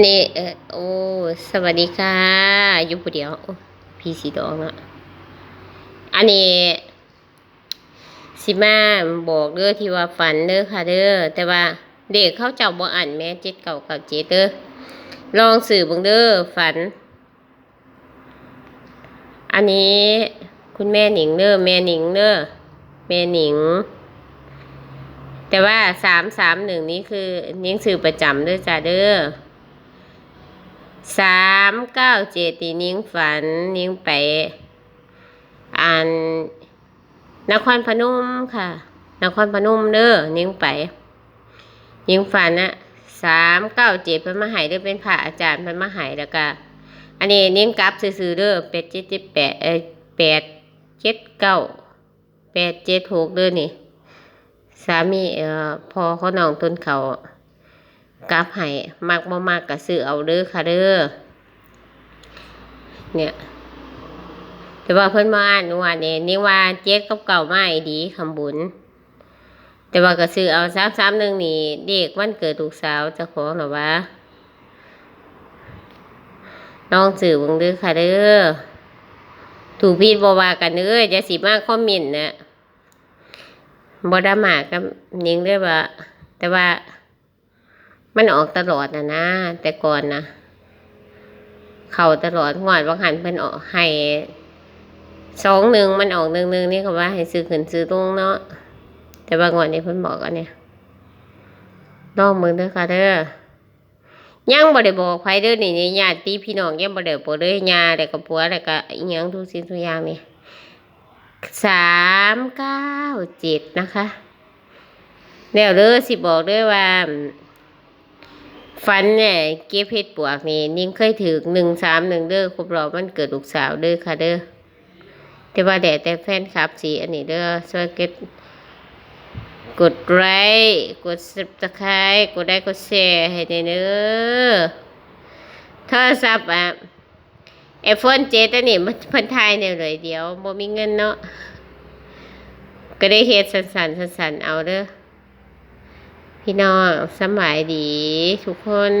นนี้เออโอ้สวัสดีค่ะอยู่ผู้เดียวพี่สีดองอะอันนี้สิมาบอกเด้อที่ว่าฝันเด้อค่ะ เด้อแต่ว่าเด็กเข้าเจ้าบ่อ่านแม่เจ็ดเก่าเก่าเจ็ดเด้อลองสื่อบิ่งเด้อฝัน อันนี้คุณแม่หนิงเด้อแม่หนิงเด้อแม่หนิง แต่ว่าสามสามหนึ่งนี้คือนิ้งสื่อประจำเด้อจ้าเด้อ สามเก้าเจ็ดนี่นิ้งฝันนิ้งไปอ่านนครพนมค่ะ นครพนมเด้อนิ้งไปนิ้งฝันนะสามเก้าเจ็ดเป็นมหายเด้อเป็นพระอาจารย์เป็นมหายแล้วก็อันนี้นิ้งกลับซื่อๆเด้อแปดเจ็ดเจ็ดแปดเอแปดเจ็ดเก้าแปดเจ็ดหกเด้อนี่ สามีเอ่อพอเขานองต้นเขา กลับให้มากบ่มากก็ซื้อเอาเด้อค่ะเด้อเนี่ยแต่ว่าเพิ่นมาอ่านว่าเนี่ยนี่ว่าเจ็ดกับเก่ามาอีดีคำบุญ แต่ว่าก็ซื้อเอาสามสามหนึ่งนี่เด็กวันเกิดลูกสาวจ้าของหรอวะน้องสื่อบิ่งเด้อค่ะเด้อถูกพีดบว่ากันเด้อจะสิมากคอมเมนต์นะบดามากกับนิงได้ว่าแต่ว่า มันออกตลอดนะนะ แต่ก่อนนะเข่าตลอดงวดบางหันเพิ่นออกให้สองหนึ่งมันออกหนึ่งหนึ่งนี่เขาว่าให้ซื้อขึ้นซื้อลงเนาะแต่บางวันนี้เพิ่นบอกกันเนี่ยลองมึงเด้อค่ะเด้อยังบ่ได้บอกใครเด้อนี่นี่ญาติพี่น้องยังบ่ได้บอกเด้อยาแล้วก็ผัวแล้วก็อีหยังทุกสิ่งทุกอย่างนี่สามเก้าเจ็ดนะคะแล้วเด้อสิบอกด้อว่า ฟันเนี่ยเก็บเพชรปวกนี่นิ่งเคยถือหนึ่งสามหนึ่งเด้อครบรอบมันเกิดลูกสาวเด้อค่ะเด้อแต่ว่าแด่แต่แฟนคลับสีอันนี้เด้อช่วยกดกดไลค์กดซับสไครต์กดได้กดแชร์ให้ในเด้อโทรศัพท์อะไอโฟนเจ็ดอันนี้มันพันทายเนี่ยเลยเดียวบ่มีเงินเนาะก็ได้เฮ็ดสันสันสันสันเอาเด้อ พี่น้องสบายดี ทุกคน